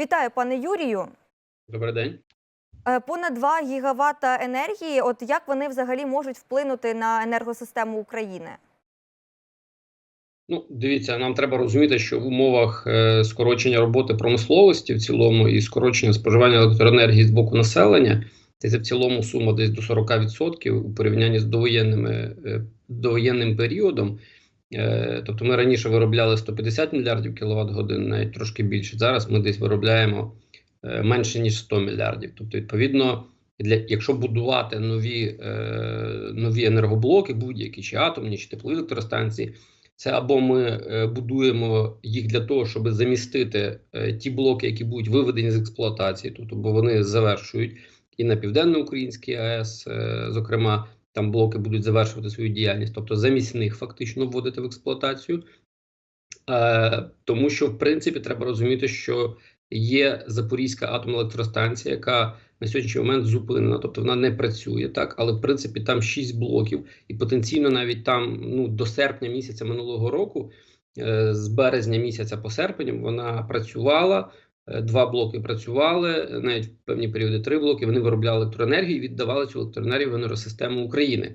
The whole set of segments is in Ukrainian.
Вітаю, пане Юрію. Добрий день. Е, Понад 2 гігавата енергії. От як вони взагалі можуть вплинути на енергосистему України? Ну, дивіться, нам треба розуміти, що в умовах е, скорочення роботи промисловості в цілому і скорочення споживання електроенергії з боку населення, це в цілому сума десь до 40% у порівнянні з довоєнними е, довоєнним періодом. Е, тобто ми раніше виробляли 150 мільярдів кіловат годин, навіть трошки більше. Зараз ми десь виробляємо е, менше ніж 100 мільярдів. Тобто, відповідно, для якщо будувати нові, е, нові енергоблоки, будь-які чи атомні, чи теплові електростанції. Це або ми будуємо їх для того, щоб замістити ті блоки, які будуть виведені з експлуатації, тобто бо вони завершують і на південноукраїнській АЕС, зокрема, там блоки будуть завершувати свою діяльність, тобто замість них фактично вводити в експлуатацію. Е, тому що, в принципі, треба розуміти, що є Запорізька атомна електростанція, яка на сьогоднішній момент зупинена, тобто вона не працює так, але в принципі там 6 блоків, і потенційно навіть там ну до серпня місяця минулого року, е, з березня місяця по серпень, вона працювала. Е, Два блоки працювали навіть в певні періоди три блоки. Вони виробляли електроенергію і віддавали цю електроенергію в енергосистему України.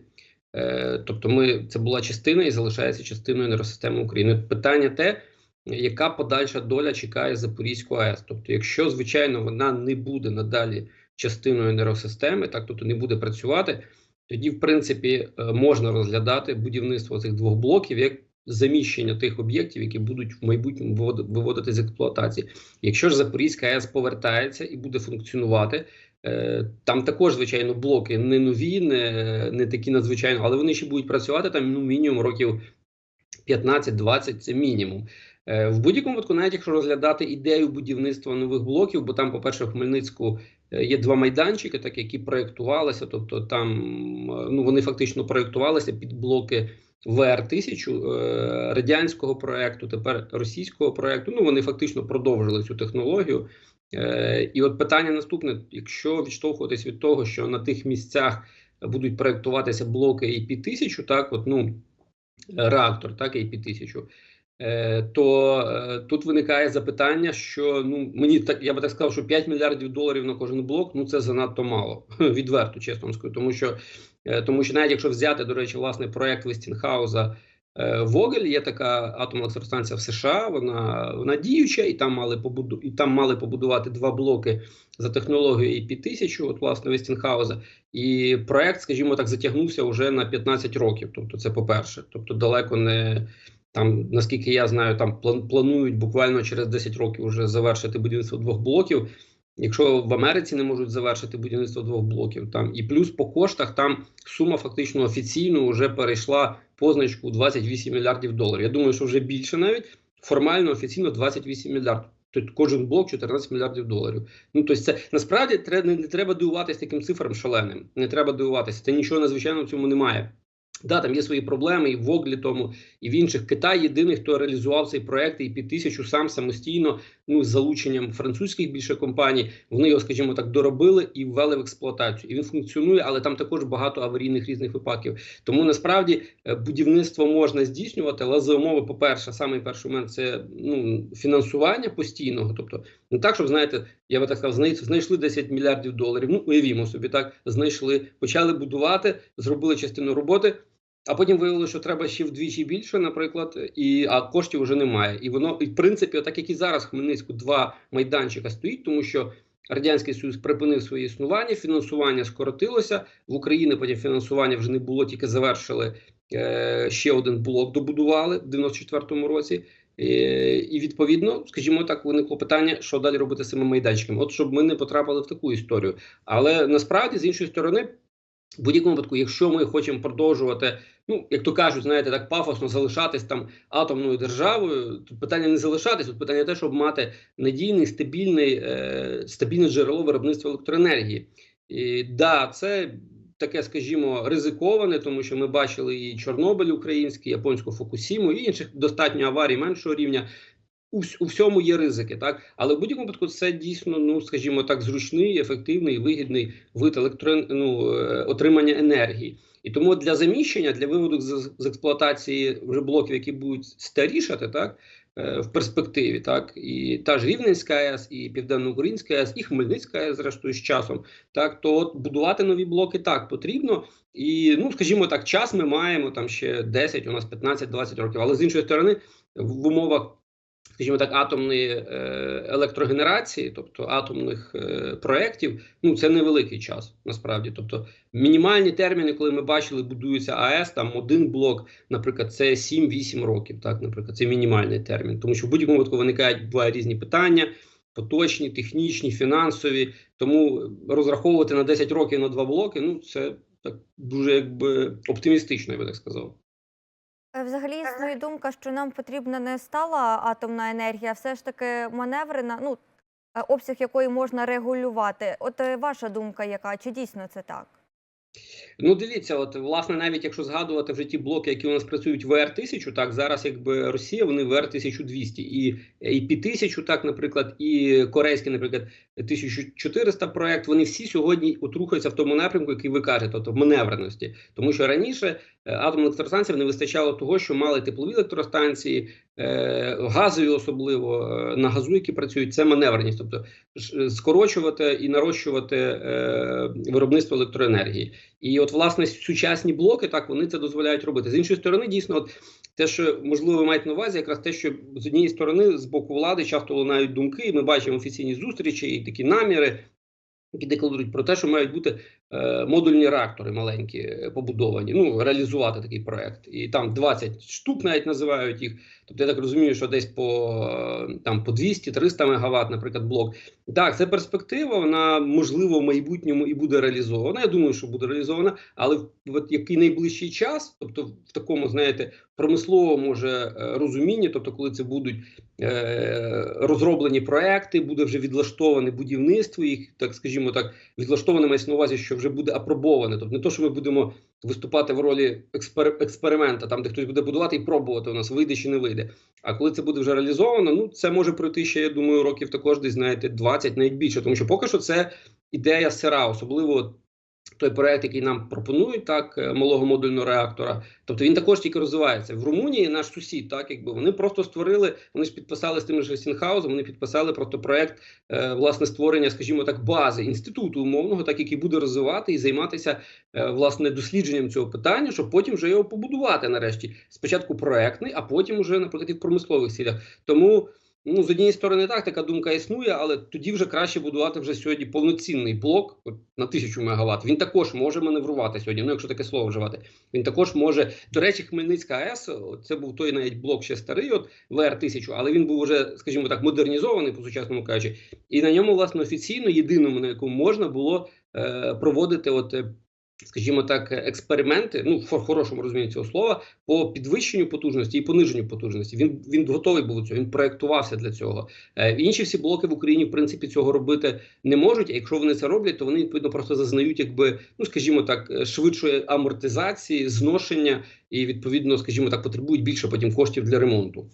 Е, Тобто, ми це була частина і залишається частиною енергосистеми України. Питання те, яка подальша доля чекає Запорізьку АЕС. Тобто, якщо звичайно вона не буде надалі частиною енергосистеми, так тобто не буде працювати, тоді, в принципі, е, можна розглядати будівництво цих двох блоків як заміщення тих об'єктів, які будуть в майбутньому вивод- виводити з експлуатації. Якщо ж Запорізька АЕС повертається і буде функціонувати. е, Там також, звичайно, блоки не нові, не, не такі надзвичайно, але вони ще будуть працювати там ну, мінімум років 15-20 це мінімум. Е, В будь-якому випадку, навіть якщо розглядати ідею будівництва нових блоків, бо там, по-перше, в Хмельницьку е, є два майданчики, так які проєктувалися, тобто там ну вони фактично проєктувалися під блоки ВР 1000 е, радянського проєкту, тепер російського проєкту. Ну вони фактично продовжили цю технологію. Е, І от питання наступне: якщо відштовхуватись від того, що на тих місцях будуть проєктуватися блоки AP 1000 так, от ну реактор, так, AP 1000 Е, то е, тут виникає запитання, що ну мені так я би так сказав, що 5 мільярдів доларів на кожен блок ну це занадто мало. Відверто, чесно скажу. Тому що е, тому що навіть якщо взяти, до речі, власне проект Вестінхауза е, Вогель, є така атомна електростанція в США. Вона вона діюча, і там мали побуду і там мали побудувати два блоки за технологією IP 1000 от власне Вестінхауза. І проект, скажімо так, затягнувся вже на 15 років. Тобто, це по перше, тобто далеко не. Там, наскільки я знаю, там план- планують буквально через 10 років вже завершити будівництво двох блоків. Якщо в Америці не можуть завершити будівництво двох блоків, там і плюс по коштах там сума фактично офіційно вже перейшла позначку 28 мільярдів доларів. Я думаю, що вже більше навіть формально офіційно 28 мільярдів. Тобто кожен блок 14 мільярдів доларів. Ну тобто це насправді не, не треба дивуватися таким цифрам шаленим. Не треба дивуватися. Це нічого надзвичайного в цьому немає. Да, там є свої проблеми і в Воглі тому, і в інших Китай єдиний, хто реалізував цей проект і під тисячу сам самостійно, ну з залученням французьких більше компаній. Вони його, скажімо так, доробили і ввели в експлуатацію. І він функціонує, але там також багато аварійних різних випадків. Тому насправді е, будівництво можна здійснювати, але за умови, по-перше, самий перший момент це ну фінансування постійного. Тобто, не так, щоб знаєте, я би так сказав, знай- знайшли 10 мільярдів доларів. Ну уявімо собі, так знайшли, почали будувати, зробили частину роботи. А потім виявилося, що треба ще вдвічі більше, наприклад, і а коштів вже немає. І воно, і в принципі, так як і зараз в Хмельницьку два майданчика стоїть, тому що Радянський Союз припинив своє існування, фінансування скоротилося в Україні. Потім фінансування вже не було, тільки завершили е, ще один блок, добудували в 94-му році. Е, і відповідно, скажімо так, виникло питання, що далі робити з цими майданчиками. От щоб ми не потрапили в таку історію. Але насправді, з іншої сторони, в будь-якому випадку, якщо ми хочемо продовжувати, ну як то кажуть, знаєте, так пафосно залишатись там атомною державою, то питання не залишатись, тут питання те, щоб мати надійний, стабільний, е, стабільне джерело виробництва електроенергії. І да, це таке, скажімо, ризиковане, тому що ми бачили і Чорнобиль український, японську Фукусіму, і інших достатньо аварій меншого рівня. У, у всьому є ризики, так але в будь-якому випадку це дійсно, ну скажімо так, зручний, ефективний, вигідний вид електро... ну, е, отримання енергії. І тому для заміщення, для виводу з, з експлуатації вже блоків, які будуть старішати, так в перспективі. Так і та ж Рівненська АЕС, і Південноукраїнська АЕС, і Хмельницька АЕС, зрештою, з часом. Так, то от будувати нові блоки так потрібно. І ну, скажімо так, час ми маємо там ще 10, у нас 15-20 років. Але з іншої сторони, в умовах, скажімо так, атомної е, електрогенерації, тобто атомних е, проєктів, ну це невеликий час насправді. Тобто мінімальні терміни, коли ми бачили, будується АЕС, там один блок, наприклад, це 7-8 років. Так, наприклад, це мінімальний термін, тому що в будь-якому випадку виникають буває різні питання. Поточні, технічні, фінансові, тому розраховувати на 10 років на два блоки, ну це так дуже якби оптимістично, я би так сказав. Е, Взагалі існує думка, що нам потрібна не стала атомна енергія, а все ж таки маневрена, ну е, обсяг якої можна регулювати. От е, ваша думка, яка чи дійсно це так? Ну, дивіться, от власне, навіть якщо згадувати вже ті блоки, які у нас працюють в ВР 1000 так зараз, якби Росія, вони в ВР 1200 і іп 1000 так, наприклад, і корейський, наприклад, 1400 проект. Вони всі сьогодні от рухаються в тому напрямку, який ви кажете, тобто в маневреності, тому що раніше атомних електростанціям не вистачало того, що мали теплові електростанції, е, газові, особливо е, на газу, які працюють, це маневреність, тобто скорочувати і нарощувати е, виробництво електроенергії. І от, власне, сучасні блоки так вони це дозволяють робити. З іншої сторони, дійсно, от те, що можливо ви маєте на увазі, якраз те, що з однієї сторони з боку влади часто лунають думки, і ми бачимо офіційні зустрічі і такі наміри. Які декларують про те, що мають бути е, модульні реактори маленькі е, побудовані, ну реалізувати такий проект, і там 20 штук навіть називають їх. Тобто я так розумію, що десь по е, там по 200-300 мегаватт, наприклад, блок. Так, це перспектива. Вона можливо в майбутньому і буде реалізована. Я думаю, що буде реалізована, але в от який найближчий час, тобто в такому, знаєте, промисловому е, розумінні, тобто, коли це будуть е, розроблені проекти, буде вже відлаштоване будівництво їх, так скажімо так, відлаштоване мається на увазі, що вже буде апробоване. Тобто не то, що ми будемо виступати в ролі експер, експеримента, там де хтось буде будувати і пробувати у нас вийде чи не вийде. А коли це буде вже реалізовано, ну це може пройти ще, я думаю, років також десь знаєте 20, навіть більше, тому що поки що це ідея сира, особливо. Той проект, який нам пропонують, так е, малого модульного реактора, тобто він також тільки розвивається в Румунії. Наш сусід, так якби вони просто створили. Вони ж підписали з тим же Сінхаузом. Вони підписали просто проект е, власне створення, скажімо так, бази інституту умовного, так який буде розвивати і займатися е, власне дослідженням цього питання, щоб потім вже його побудувати. Нарешті спочатку проектний, а потім уже наприклад і в промислових цілях. Тому. Ну, з однієї сторони, так така думка існує, але тоді вже краще будувати вже сьогодні повноцінний блок от, на тисячу мегаватт. Він також може маневрувати сьогодні. Ну, якщо таке слово вживати, він також може. До речі, Хмельницька АЕС, це був той навіть блок ще старий, от ВР 1000 але він був вже, скажімо так, модернізований по сучасному кажучи, і на ньому, власне, офіційно єдиному на якому можна було е, проводити от. Скажімо так, експерименти, ну в хорошому розумінні цього слова, по підвищенню потужності і пониженню потужності. Він він готовий був до цього. Він проектувався для цього. Е, інші всі блоки в Україні в принципі цього робити не можуть. А якщо вони це роблять, то вони відповідно просто зазнають, якби ну скажімо так, швидшої амортизації, зношення і відповідно, скажімо так, потребують більше потім коштів для ремонту.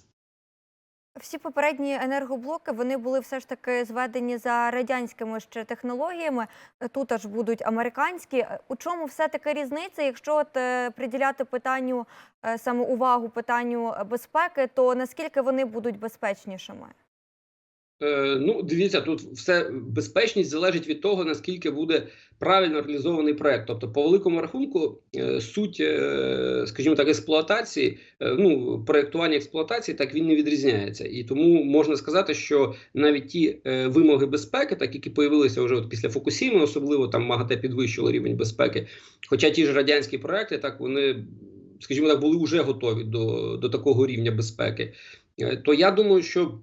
Всі попередні енергоблоки вони були все ж таки зведені за радянськими ще технологіями. Е, Тут аж будуть американські. Е, У чому все таки різниця? Якщо от е, приділяти питанню е, саме увагу питанню безпеки, то наскільки вони будуть безпечнішими? Е, ну, дивіться, тут все безпечність залежить від того, наскільки буде правильно реалізований проект. Тобто, по великому рахунку, е, суть, е, скажімо так, експлуатації, ну проектування експлуатації, так він не відрізняється. І тому можна сказати, що навіть ті вимоги безпеки, так які появилися вже от після Фукусіми, особливо там МАГАТЕ підвищило рівень безпеки. Хоча ті ж радянські проекти, так вони, скажімо так, були вже готові до, до такого рівня безпеки. То я думаю, що.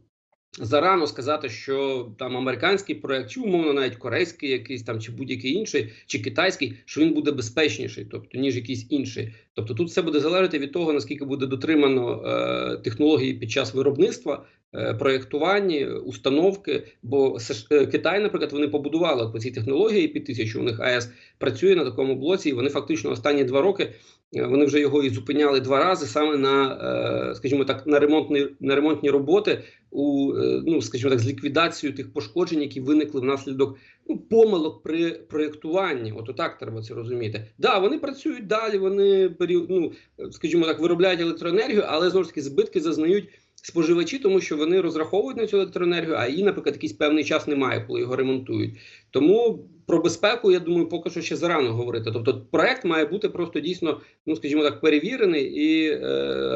Зарано сказати, що там американський проект, чи умовно навіть корейський, якийсь там, чи будь-який інший, чи китайський, що він буде безпечніший, тобто ніж якийсь інший. Тобто тут все буде залежати від того, наскільки буде дотримано е, технології під час виробництва, е, проєктування, установки. Бо е, Китай, наприклад, вони побудували по цій технології під тисячу. У них АЕС працює на такому блоці, і вони фактично останні два роки. Е, Вони вже його і зупиняли два рази саме на, е, скажімо так, на ремонтні на ремонтні роботи у е, ну, скажімо так, з ліквідацією тих пошкоджень, які виникли внаслідок ну, помилок при проєктуванні. От так треба це розуміти. Да, вони працюють далі, вони ну, скажімо так, виробляють електроенергію, але знову ж таки збитки зазнають споживачі, тому що вони розраховують на цю електроенергію, а її, наприклад, якийсь певний час немає, коли його ремонтують. Тому про безпеку, я думаю, поки що ще зарано говорити. Тобто, проект має бути просто дійсно, ну скажімо так, перевірений і е,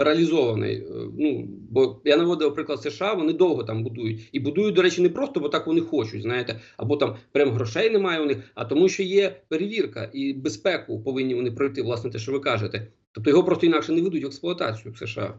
реалізований. Е, Ну бо я наводив приклад США, вони довго там будують і будують, до речі, не просто, бо так вони хочуть, знаєте, або там прям грошей немає у них, а тому, що є перевірка і безпеку повинні вони пройти, власне, те, що ви кажете. Тобто його просто інакше не ведуть в експлуатацію в США.